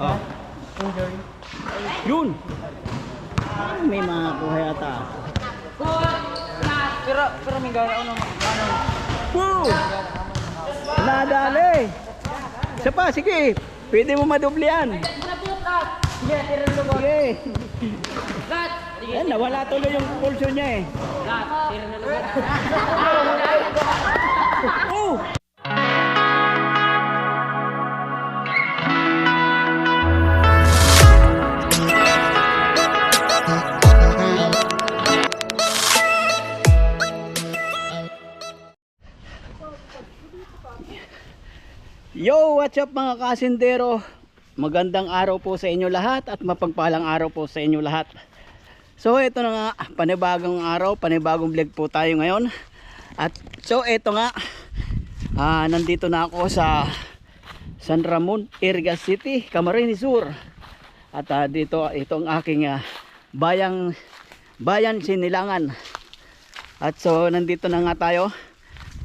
Ah. Yun. Ah, May mga kuha yata. Pero, pero may gana ako ng ano. Woo! Nadali. Isa pa, sige. Pwede mo madubli yan. Sige! Yan, nawala tuloy yung pulso niya eh. Oh! Yo, what's up mga kasindero? Magandang araw po sa inyo lahat at mapagpalang araw po sa inyo lahat. So ito na nga, panibagong araw, panibagong vlog po tayo ngayon. At so ito nga, ah, nandito na ako sa San Ramon, Irga City, Camarines Sur. At ah, dito, ito ang aking ah, bayang, bayan Sinilangan. At so nandito na nga tayo.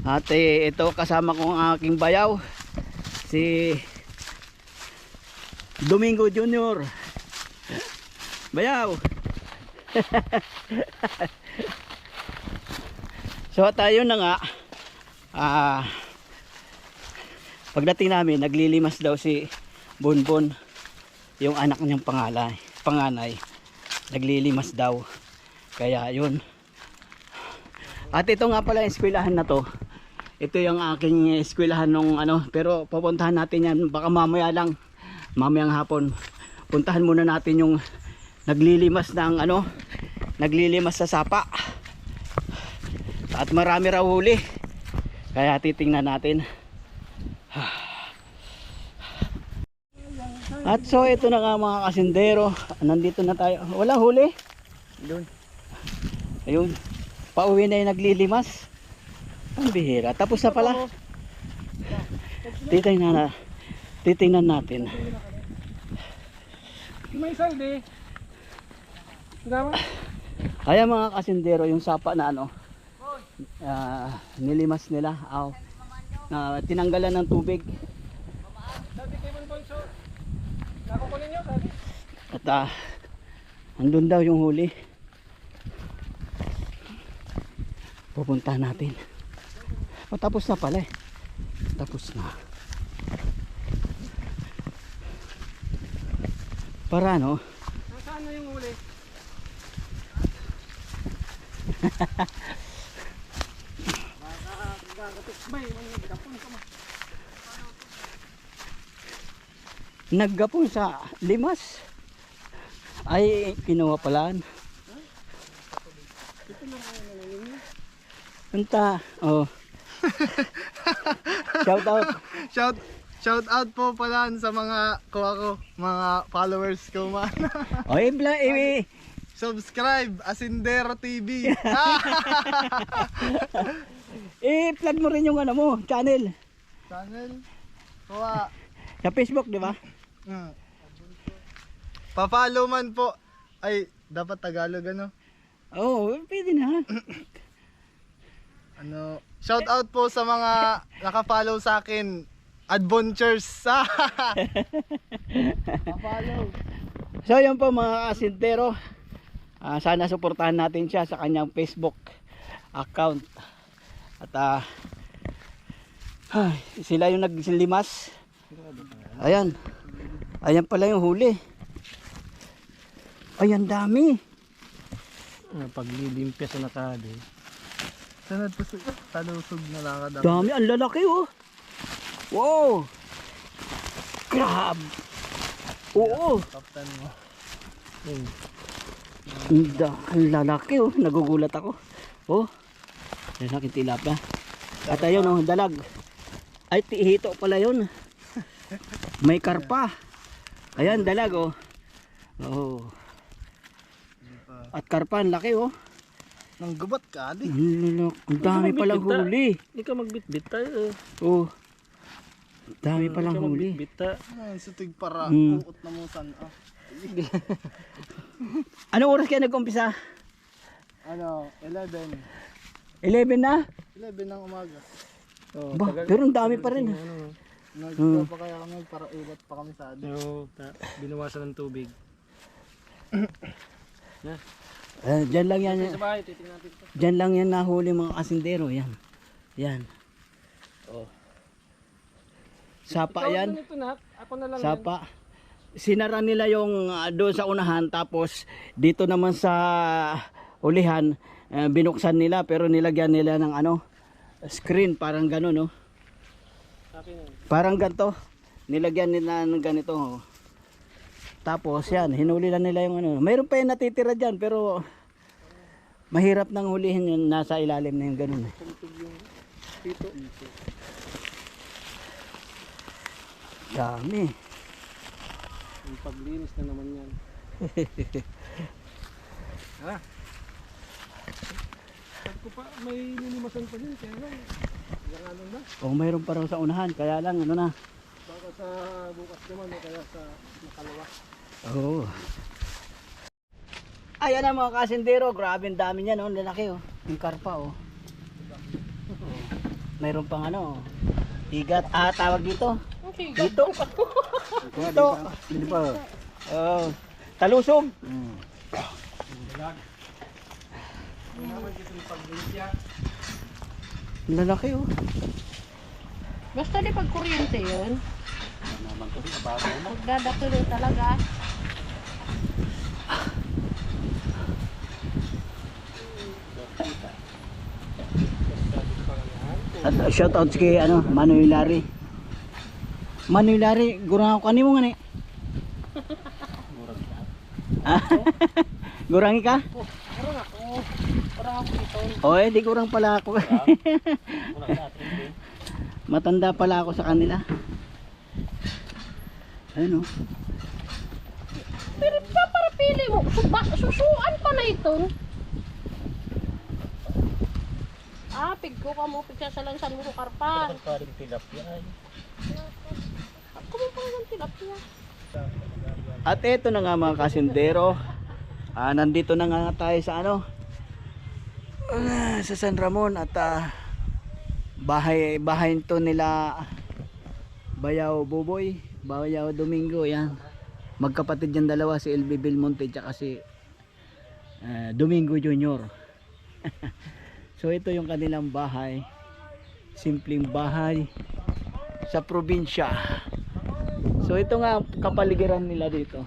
At eh, ito kasama ko ang aking bayaw, si Domingo Junior. Bayaw. so tayo na nga. Ah pagdating namin naglilimas daw si Bonbon yung anak niyang pangalay, panganay. Naglilimas daw. Kaya yun. At ito nga pala yung eskwelahan na to ito yung aking eskwelahan nung ano pero pupuntahan natin yan. Baka mamaya lang mamayang hapon. Puntahan muna natin yung naglilimas ng ano naglilimas sa sapa. At marami raw huli. Kaya titingnan natin. At so ito na nga mga kasindero. Nandito na tayo. Wala huli? Doon. ayun. Pauwi na yung naglilimas ang bihira. Tapos na pala. Titingnan na titingnan natin. May saldi. Gama? Ayan mga kasindero yung sapa na ano ah, nilimas nila aw na tinanggalan ng tubig. At ah, andun daw yung huli. Pupunta natin o tapos na pala eh. Tapos na. Para no Nasaan na yung mo. naggapon sa limas. Ay kinuha palaan Punta, oh. Shout out. Shout shout out po pala sa mga kuha ko, mga followers ko man. Oh, ibla, eh, Subscribe Asindero TV. eh, plug mo rin yung ano mo, channel. Channel. Kuha. Sa Facebook, di ba? Mm. Pa-follow man po. Ay, dapat Tagalog ano? Oo, oh, pwede na. Ano, shout out po sa mga naka-follow sa akin. Adventures. Pa-follow. So, yun po mga kasintero. Ah, sana suportahan natin siya sa kanyang Facebook account. At ah, ay, sila yung nagsilimas. Ayan. Ayan pala yung huli. Ayan dami. Paglilimpya sa nakado. Sana talusog na lakad ako. Dami, ang lalaki oh. Wow. Crab. Oo. Kaptan mo. Ang da- ang lalaki oh. Nagugulat ako. Oh. Lalaki tilapia. At ayun oh, dalag. Ay, tihito pala yun. May karpa. Ayan, dalag oh. Oh. At karpa, ang laki oh. Nang gubat ka, di. Ang lalaki. Ang dami palang huli. Hindi ka magbitbit tayo. Oh. Ang dami palang huli. ta. Ay, sutig para Mm. uot na mo san. Ah. Anong oras kayo nag-umpisa? Ano, 11. 11 na? 11 ng umaga. Ba, pero ang dami pa rin. Ano, pa kaya kami para ilat pa kami sa ano. So, binawasan ng tubig. Eh, dyan lang yan. Sa bahay, titingnan natin ito. Dyan lang yan nahuli mga kasindero. Yan. Yan. Oh. Sapa Ikaw yan. ito. Ako na lang yan. Sapa. Sinara nila yung ah, doon sa unahan tapos dito naman sa ulihan eh, binuksan nila pero nilagyan nila ng ano screen parang gano'n no. Akin yan. Parang ganito. Nilagyan nila ng ganito. Oh. Tapos yan, hinuli na nila yung ano. Mayroon pa yung natitira dyan pero mahirap nang hulihin yun nasa ilalim na yung ganun. eh. Pito. Dami. Yung paglinis na naman yan. ha? Sabi ko pa, may lilimasan pa din. Kaya lang, yung ano na. O mayroon pa raw sa unahan kaya lang ano na. Baka sa bukas naman o kaya sa makalawa. Oo. Ayan na mga kasindero, grabe ang dami niyan, oh, ang lalaki oh. Yung karpa oh. Oh. Mayroon pang ano, higat, ah tawag dito. Dito. Dito. Dito pa. Oh. Talusog. Ang lalaki oh. Basta di pag kuryente yun. Magdadatuloy talaga. At uh, shout out kay ano, Manoy Lari. Manoy Lari, gurang ako kanimo nga ni. Ah, Gurangi ka? Parang ako. Parang ako ito. Oy, di kurang pala ako. Matanda pala ako sa kanila. Ayun oh. Pero pa para pili mo. Susuan pa na ito. Ah, pigko ka mo. Pigsasalansan mo sa karpan. Ako mo pa ng tilapia. At eto na nga mga kasindero. Ah, nandito na nga tayo sa ano? ah, sa San Ramon at ah, bahay bahay to nila Bayaw Buboy, Bayaw Domingo, yan. Magkapatid yan dalawa si LB Belmonte at si ah, Domingo Junior. so ito yung kanilang bahay. Simpleng bahay sa probinsya. So ito nga ang kapaligiran nila dito.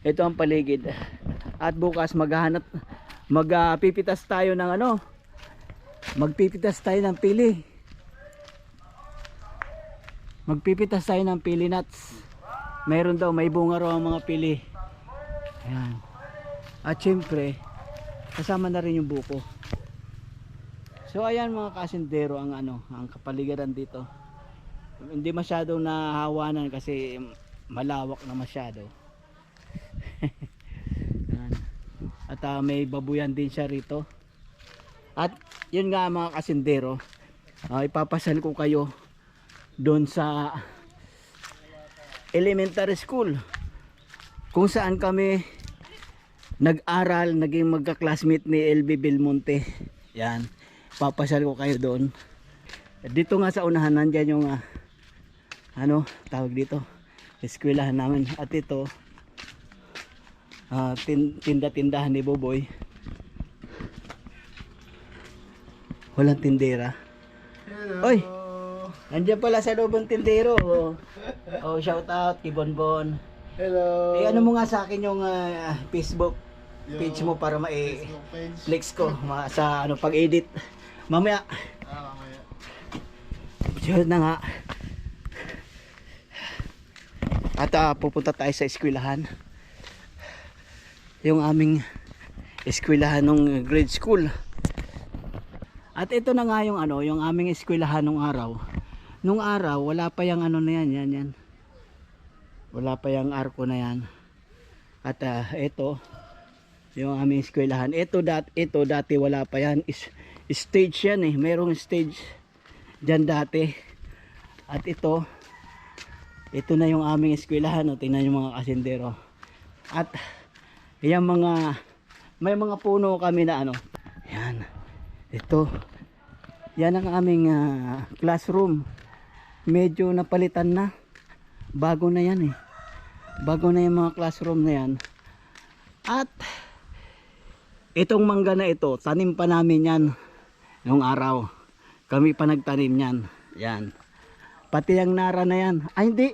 Ito ang paligid. At bukas maghahanap magpipitas tayo ng ano? Magpipitas tayo ng pili. Magpipitas tayo ng pili nuts. Meron daw may bunga raw ang mga pili. Ayan. At syempre, kasama na rin yung buko. So ayan mga kasindero ang ano, ang kapaligiran dito. Hindi masyadong nahawanan kasi malawak na masyado. At ah, may babuyan din siya rito. At yun nga mga kasindero ah, ipapasal ko kayo doon sa elementary school kung saan kami nag-aral naging magka-classmate ni LB Belmonte. Yan papasal ko kayo doon. Dito nga sa unahan nandyan yung ah, ano tawag dito eskwelahan namin. At ito tin- tinda-tindahan ni Boboy. Walang tindera. Hello. Oy! Nandiyan pala sa loob ng tindero. Oh, oh shout out kay Bonbon. Hello. eh ano mo nga sa akin yung ah, Facebook page mo para ma-flex ko ma- sa ano pag-edit mamaya Ah, mamaya. Yun na nga. At ah, pupunta tayo sa eskwelahan. Yung aming eskwelahan ng grade school. At ito na nga yung ano, yung aming eskwelahan nung araw. Nung araw, wala pa yung ano na yan, yan, yan. Wala pa yung arko na yan. At ah, ito, yung aming eskwelahan. Ito, dat, ito dati wala pa yan. Is, stage yan eh. Merong stage dyan dati. At ito, ito na yung aming eskwelahan. O, tingnan yung mga kasindero. At, yung mga, may mga puno kami na ano. Yan. Ito. Yan ang aming ah, classroom. medyo napalitan na. Bago na yan eh. Bago na yung mga classroom na yan. At itong mangga na ito, tanim pa namin yan nung araw. Kami pa nagtanim yan. Yan. Pati ang nara na yan. Ay hindi.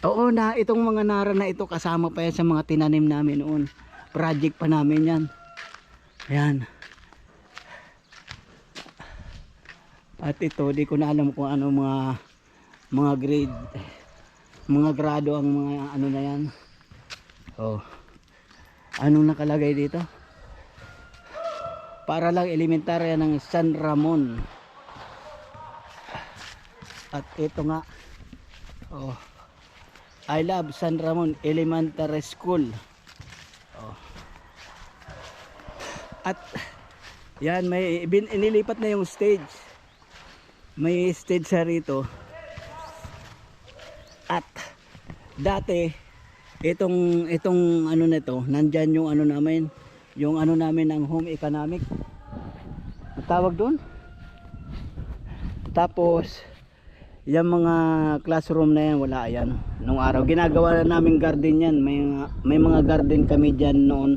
Oo na, itong mga nara na ito kasama pa yan sa mga tinanim namin noon. Project pa namin yan. Yan. At ito, di ko na alam kung ano mga mga grade mga grado ang mga ano na yan. Oh. Anong nakalagay dito? Para lang elementarya ng San Ramon. At ito nga. Oh. I love San Ramon Elementary School. Oh. At yan may bin, inilipat na yung stage. May stage sa rito. At dati itong itong ano nito, nandyan yung ano namin, yung ano namin ng home economic. Ang tawag doon? Tapos yung mga classroom na yan wala yan nung araw ginagawa na namin garden yan. May, may mga garden kami dyan noon.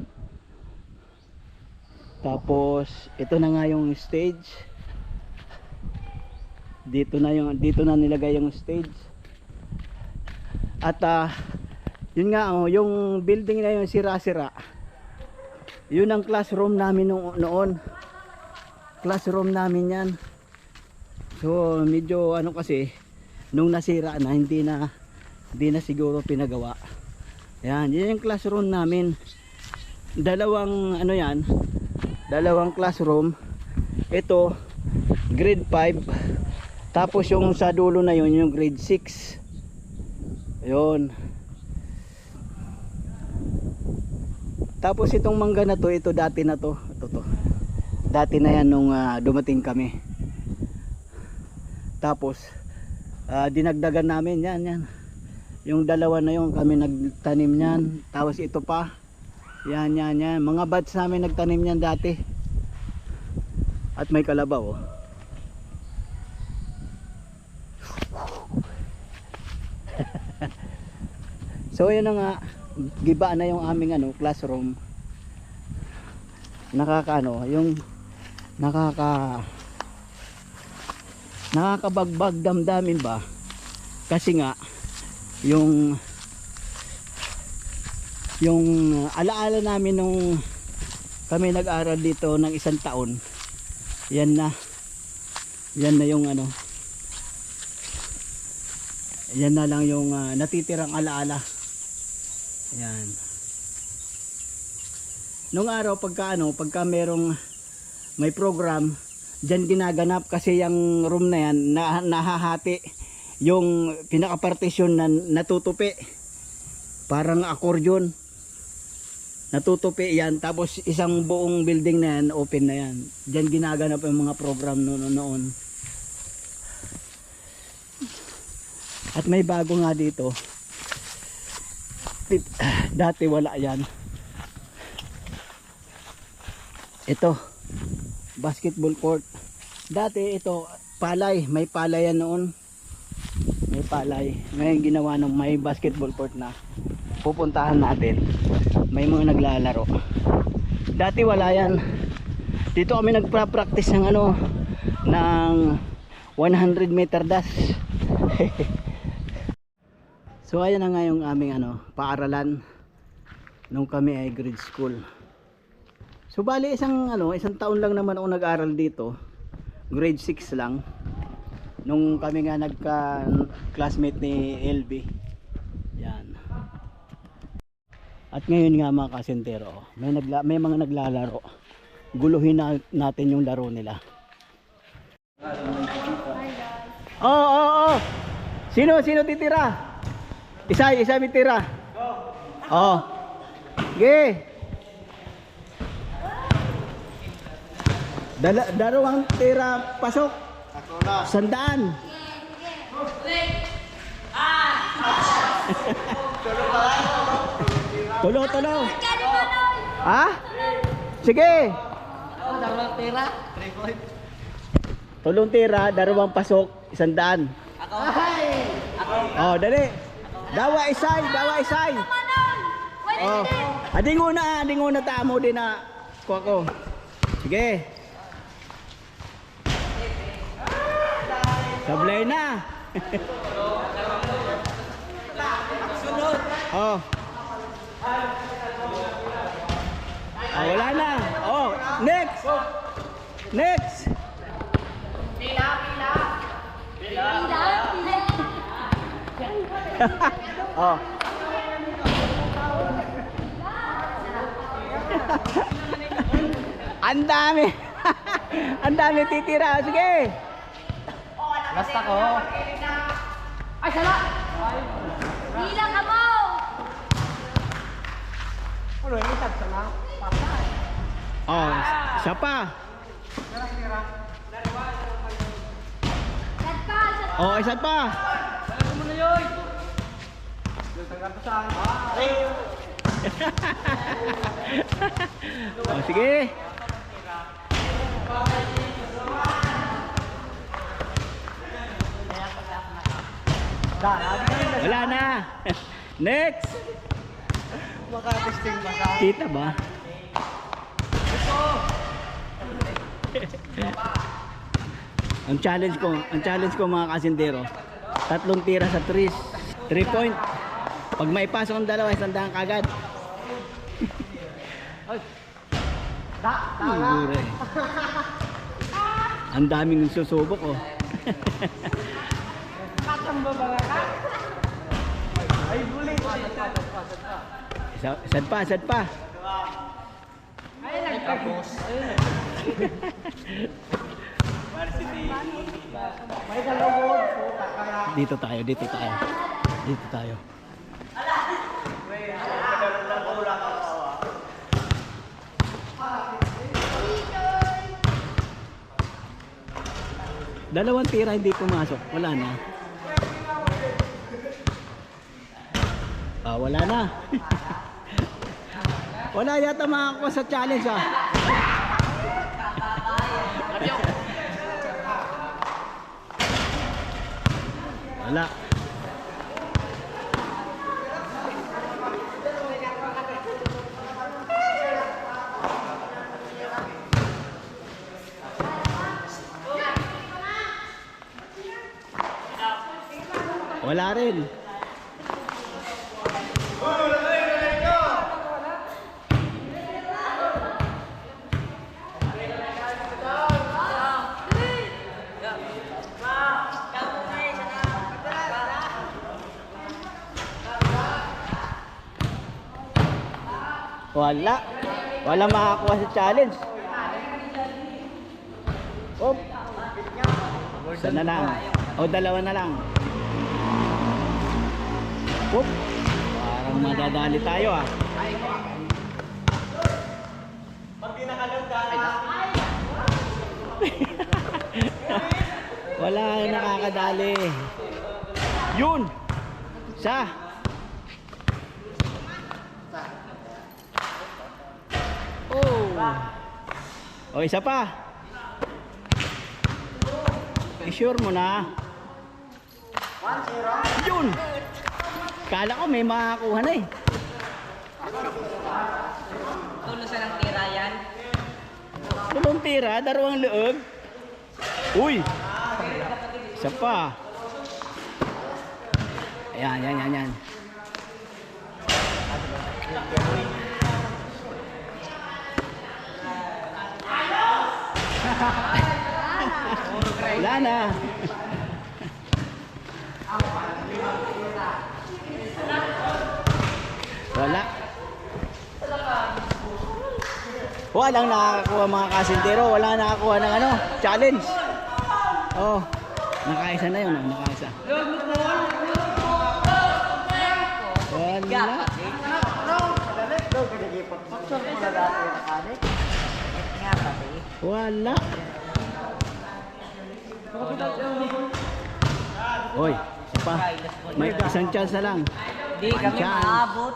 Tapos ito na nga yung stage. Dito na yung dito na nilagay yung stage. At ah, yun nga oh, yung building na yun sira-sira yun ang classroom namin nung- noon classroom namin yan So medyo ano kasi nung nasira na hindi na hindi na siguro pinagawa. Yan, yan yung classroom namin. Dalawang ano yan, dalawang classroom. Ito grade 5. Tapos yung sa dulo na yun yung grade 6. Yun. Tapos itong mangga na to, ito dati na to. Ito to. Dati na yan nung ah, dumating kami. Tapos ah, dinagdagan namin yan yan. Yung dalawa na yung kami nagtanim niyan. Tapos ito pa. Yan yan yan. Mga bats namin nagtanim niyan dati. At may kalabaw. oh. so yun na nga. Giba na yung aming ano, classroom. Nakakaano, yung nakaka nakakabagbag damdamin ba kasi nga yung yung alaala namin nung kami nag-aral dito ng isang taon yan na yan na yung ano yan na lang yung ah, natitirang alaala yan nung araw pagka ano pagka merong may program Diyan ginaganap kasi yung room na yan na, nahahati yung pinaka-partition na natutupi. Parang accordion. Natutupi yan tapos isang buong building na yan open na yan. Diyan ginaganap yung mga program noon noon. At may bago nga dito. Tit- Dati wala yan. Ito basketball court. Dati ito, palay, may palay yan noon. May palay. Ngayon ginawa ng may basketball court na pupuntahan natin. May mga naglalaro. Dati wala yan. Dito kami nagpa-practice ng ano ng 100 meter dash. so ayan na nga yung aming ano, paaralan nung kami ay grade school. So bali isang ano, isang taon lang naman ako nag-aral dito. Grade 6 lang. Nung kami nga nagka classmate ni LB. Yan. At ngayon nga mga kasentero, may nagla may mga naglalaro. Guluhin na, natin yung laro nila. Oo, oo, oo. Sino, sino titira? Isa, isa may tira. Oo. Okay. Dala, dalawang tira pasok. Ako na. Sandaan. tulo, tulo. Ha? Sige. Tulong tira, dalawang pasok. Isang daan. Ako. Oh, dali. Dawa isay, dawa isay. Oh. Ading una, ading una tamo din na kuha ko. Sige. Sablay na. Sunod. Oh. Oh, wala na. Oh, next. Next. Pila, pila. Oh. Ang dami. Ang dami titira. Sige. Basta ko. Ay, sala! Pila ka mo! Ano yung isang sana? Oh, siya pa. Oh, isa pa. Alam mo na yun. Oh, sige. Wala na. Next. Makatesting maka. Kita ba? ang challenge ko, ang challenge ko mga kasindero, tatlong tira sa trees. 3 point. Pag may pasok ang dalawa, isang daan kagad. da, eh. Ang daming susubok oh. Katamba ba ka? Ay, bulit. Isa, sad pa, sad pa. Ay, nagtapos. Dito tayo, dito tayo. Dito tayo. Dalawang tira hindi pumasok. Wala na. Ah, wala na. wala yata makakuha sa challenge ah. Wala. Wala rin. Wala. Wala makakuha sa challenge. Op. Isa na lang. O dalawa na lang. Op. Parang madadali tayo ah. Wala nakakadali. Yun. Sa. Oh. O isa pa. I-sure mo na. Yun. Kala ko may makakuha na eh. Tulo sa ng tira yan. Tulong tira, dalawang loob. Uy! Isa pa. Ayan, yan, yan, yan. Wala na. Wala. Walang nakakakuha mga kasintero. Wala nakakuha ng ano, challenge. Oh, nakaisa na yun. Oh, nakaisa. Wala. Wala. Oy, pa. May isang chance na lang. Hindi kami maabot.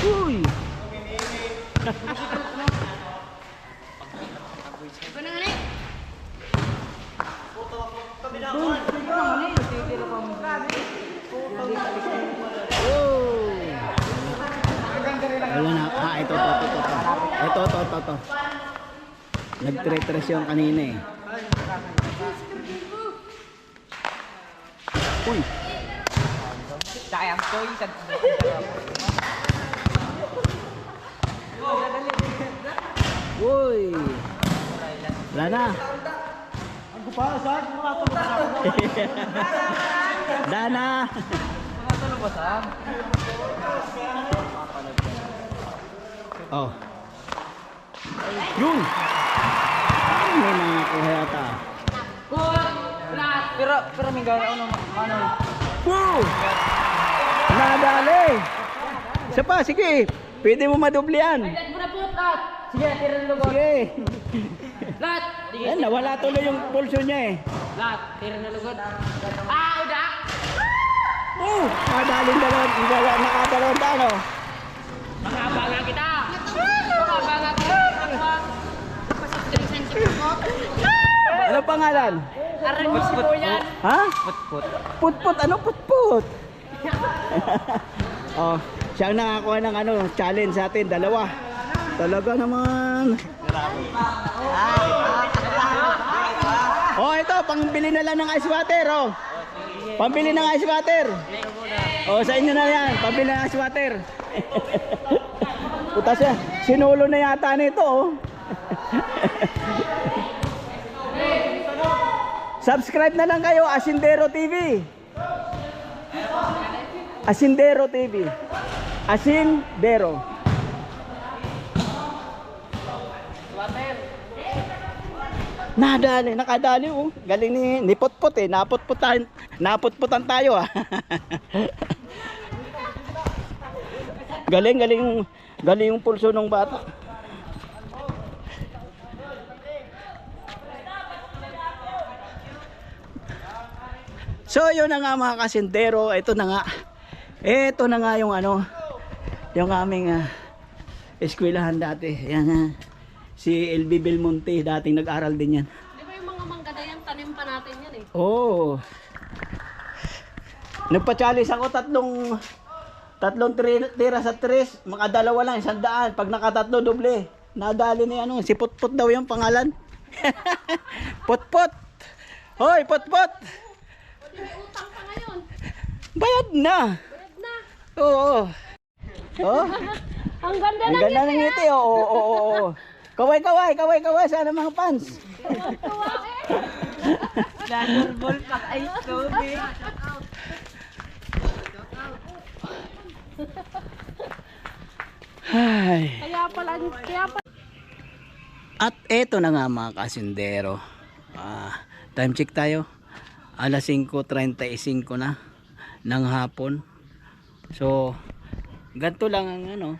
Uy! Ikaw na nga na eh. Oh! Wala na. Ah, ito, ito, ito, ito. Ito, ito, ito, ito. Nag-treatress yung kanina eh. Uy! Sayang toy. Uy! Wala na. Dana! Oh. Yun! Ay, May mga nakuha yata. Pero, pero may gana ano, ano, Woo! Nadali! Isa pa, sige. Pwede mo madubli yan. Dad mo na po, lahat. Sige, tira ng lugar. Sige. Lahat. Yan, nawala tuloy yung pulso niya eh. Lahat, tira ng lugar. Ah, uda. Oh, nadalin dalawang, dalawang nakadalawang talo. Makabanga kita. Makabanga kita. Ano pangalan? Aral mo si Boyan. Ha? Put-put. Putput, ano putput? oh, siya ang nakakuha ng ano, challenge sa atin, dalawa. Talaga naman. Oh, ito, pangbili na lang ng ice water, oh. Pambili ng ice water. Oh, sa inyo na yan, pambili ng ice water. Puta siya, sinulo na yata nito, oh. Subscribe na lang kayo, Asindero TV. Asindero TV. Asindero. Nadali, nakadali oh. Galing ni ni Putput eh. Naputputan, naputputan tayo ah. galing, galing, galing yung pulso ng bata. So yun na nga mga kasindero, ito na nga. Ito na nga yung ano, yung aming ah, eskwelahan dati. Yan ah, si LB Belmonte, dating nag-aral din yan. Di ba yung mga manggada yan, tanim pa natin yan eh. Oo. Oh. Nagpa-challenge ako tatlong tatlong tira sa tres, makadalawa lang isang daan. Pag nakatatlo doble. Nadali ni ano, si Putput daw yung pangalan. Putput. Hoy, Putput. Di may utang pa ngayon. Bayad na. Oo. Oh. Ang ganda Ang ng ganda ng ngiti. Oo, oo, oo, oo. Kaway, kaway, kaway, kaway. Sana mga fans. tuwa eh. Thunderball pa ay tubig. Ay. Kaya pala, kaya pala. At eto na nga mga kasindero. Ah, time check tayo. Alas 5.35 na ng hapon. So, ganito lang ang ano,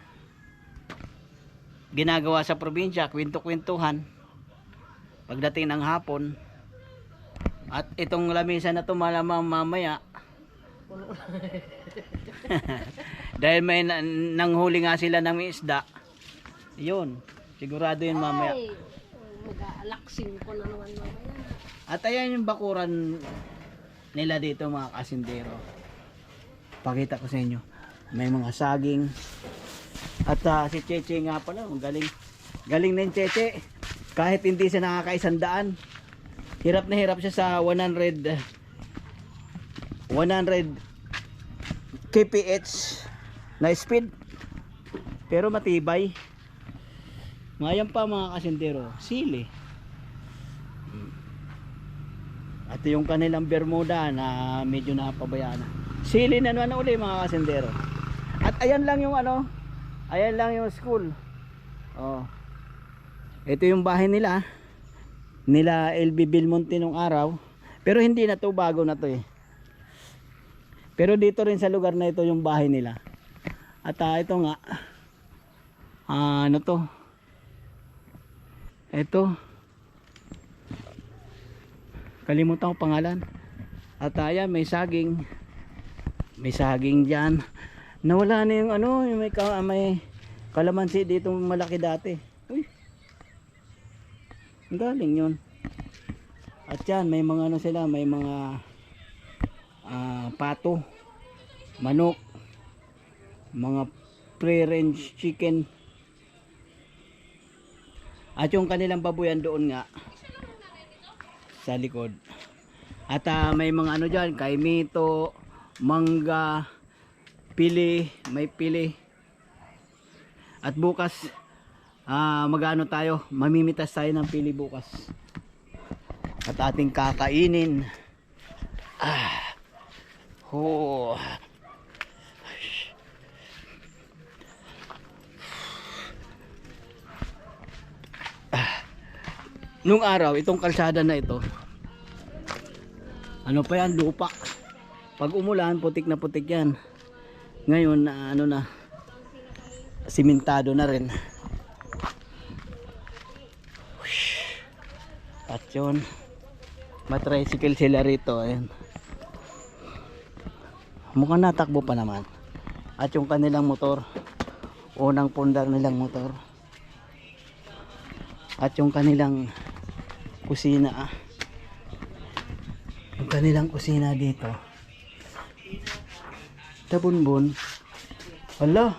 ginagawa sa probinsya, kwento-kwentuhan. Pagdating ng hapon, at itong lamisa na to malamang mamaya, dahil may na- nanghuli nga sila ng isda, yun, sigurado yun mamaya. Ay, mag-aalaksin ko na naman mamaya. At ayan yung bakuran nila dito mga kasindero. Pakita ko sa inyo. May mga saging. At ah, si Cheche nga pala, galing. Galing na yung Cheche. Kahit hindi siya nakakaisandaan. Hirap na hirap siya sa 100 100 kph na speed. Pero matibay. Ngayon pa mga kasindero, sili. At yung kanilang Bermuda na medyo napabayaan na. Sili na naman uli mga kasendero. At ayan lang yung ano, ayan lang yung school. Oh. Ito yung bahay nila. Nila LB Belmonte nung araw. Pero hindi na to bago na to eh. Pero dito rin sa lugar na ito yung bahay nila. At ah, ito nga. Ah, ano to? Ito kalimutan ko pangalan at ayan may saging may saging dyan nawala na yung ano yung may, may kalamansi dito malaki dati uy ang galing yun At yan, may mga ano sila, may mga ah, pato, manok, mga pre-range chicken. At yung kanilang babuyan doon nga sa likod. At ah, may mga ano dyan, kaimito, mangga, pili, may pili. At bukas, ah magano tayo, mamimitas tayo ng pili bukas. At ating kakainin. Ah. Oh. Ah. Nung araw, itong kalsada na ito, ano pa yan, lupa. Pag umulan, putik na putik yan. Ngayon, na ano na, simentado na rin. At yun, matricycle sila rito. Ayan. Mukhang natakbo pa naman. At yung kanilang motor, unang pundar nilang motor. At yung kanilang kusina. Yung kanilang kusina dito. Tabunbon. Hala.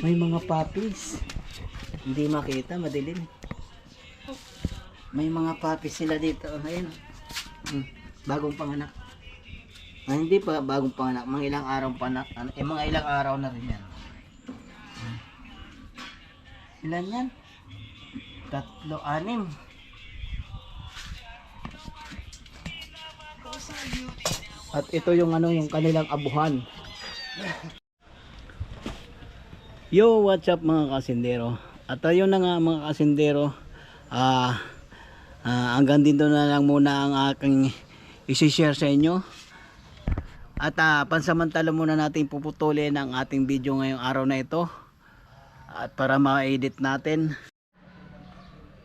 May mga puppies. Hindi makita, madilim. May mga puppies sila dito. Ayun. Hmm. Bagong panganak. Ah, hindi pa bagong panganak. Mga ilang araw pa na. Ano, eh, mga ilang araw na rin yan. Hmm. Ilan yan? Tatlo, anim. At ito yung ano yung kanilang abuhan. Yo, what's up mga kasindero? At ayun na nga mga kasindero. Ah, ah, hanggang dito na lang muna ang aking isi-share sa inyo. At ah, pansamantala muna natin puputulin ang ating video ngayong araw na ito. At para ma-edit natin.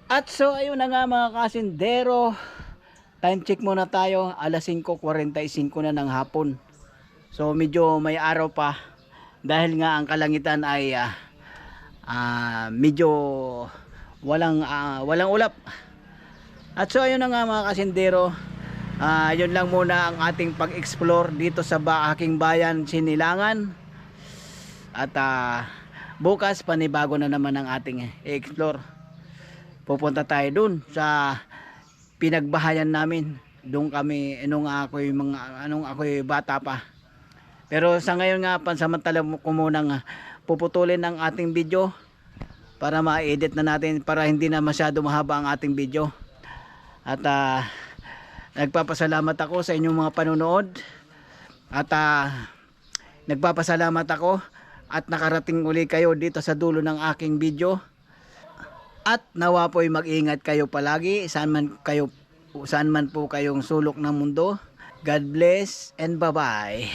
At so ayun na nga mga kasindero. Time check muna tayo. Alas 5.45 na ng hapon. So medyo may araw pa. Dahil nga ang kalangitan ay ah, ah, medyo walang ah, walang ulap. At so ayun na nga mga kasindero. Ah, yun lang muna ang ating pag-explore dito sa ba aking bayan Sinilangan. At ah, bukas panibago na naman ang ating i-explore. Pupunta tayo dun sa pinagbahayan namin. Doon kami nung ako'y mga anong ako'y bata pa. Pero sa ngayon nga pansamantala ko munang ah, puputulin ang ating video para ma-edit na natin para hindi na masyado mahaba ang ating video. At ah, nagpapasalamat ako sa inyong mga panonood. At ah, nagpapasalamat ako at nakarating uli kayo dito sa dulo ng aking video. At nawa po'y mag-ingat kayo palagi saan man kayo saan man po kayong sulok ng mundo. God bless and bye-bye.